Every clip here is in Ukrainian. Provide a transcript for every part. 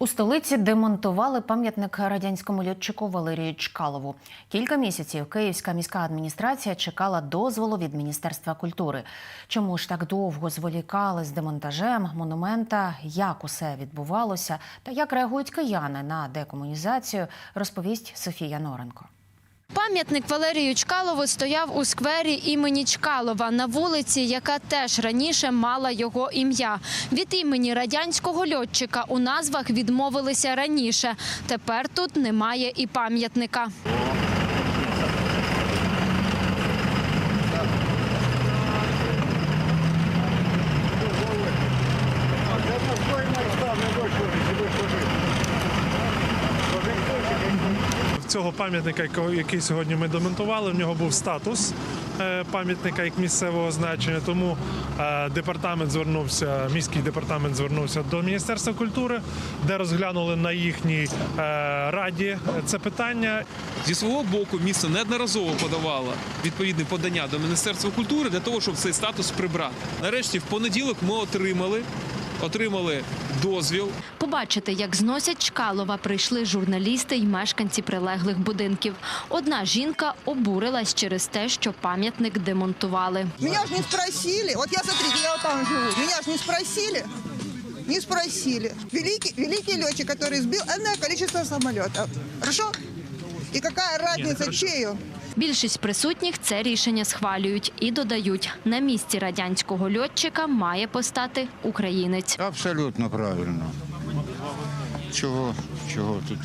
У столиці демонтували пам'ятник радянському льотчику Валерію Чкалову. Кілька місяців Київська міська адміністрація чекала дозволу від Міністерства культури. Чому ж так довго зволікали з демонтажем монумента? Як усе відбувалося та як реагують кияни на декомунізацію, розповість Софія Норенко. Пам'ятник Валерію Чкалову стояв у сквері імені Чкалова на вулиці, яка теж раніше мала його ім'я. Від імені радянського льотчика у назвах відмовилися раніше. Тепер тут немає і пам'ятника. Цього пам'ятника, який сьогодні ми демонтували, в нього був статус е, пам'ятника як місцевого значення. Тому е, департамент звернувся, міський департамент звернувся до Міністерства культури, де розглянули на їхній е, раді це питання. Зі свого боку місто неодноразово подавало відповідне подання до Міністерства культури для того, щоб цей статус прибрати. Нарешті, в понеділок ми отримали, отримали дозвіл Побачити, як зносять Чкалова, прийшли журналісти й мешканці прилеглих будинків. Одна жінка обурилась через те, що пам'ятник демонтували. Меня же не спросили. Вот я, смотрите, я там живу. Меня же не спросили. Не спросили. Великий, великий летчик, который сбил энное количество самолетов. Хорошо? И какая разница, он? Більшість присутніх це рішення схвалюють і додають, на місці радянського льотчика має постати українець. Абсолютно правильно. Чого, чого тут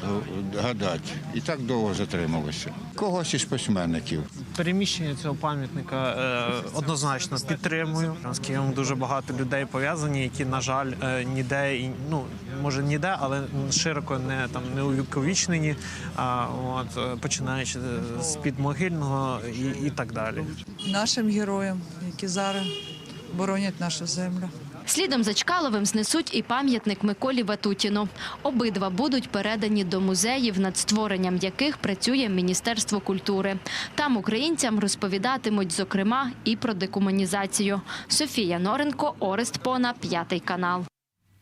гадати? І так довго затрималося. Когось із письменників. Переміщення цього пам'ятника е, однозначно підтримую. З Києвом дуже багато людей пов'язані, які, на жаль, е, ніде і ну може ніде, але широко не там не увіковічнені. А от е, починаючи з підмогильного і, і так далі. нашим героям, які зараз боронять нашу землю. Слідом за Чкаловим знесуть і пам'ятник Миколі Ватутіну. Обидва будуть передані до музеїв, над створенням яких працює Міністерство культури. Там українцям розповідатимуть, зокрема, і про декомунізацію. Софія Норенко, Орест Пона, п'ятий канал.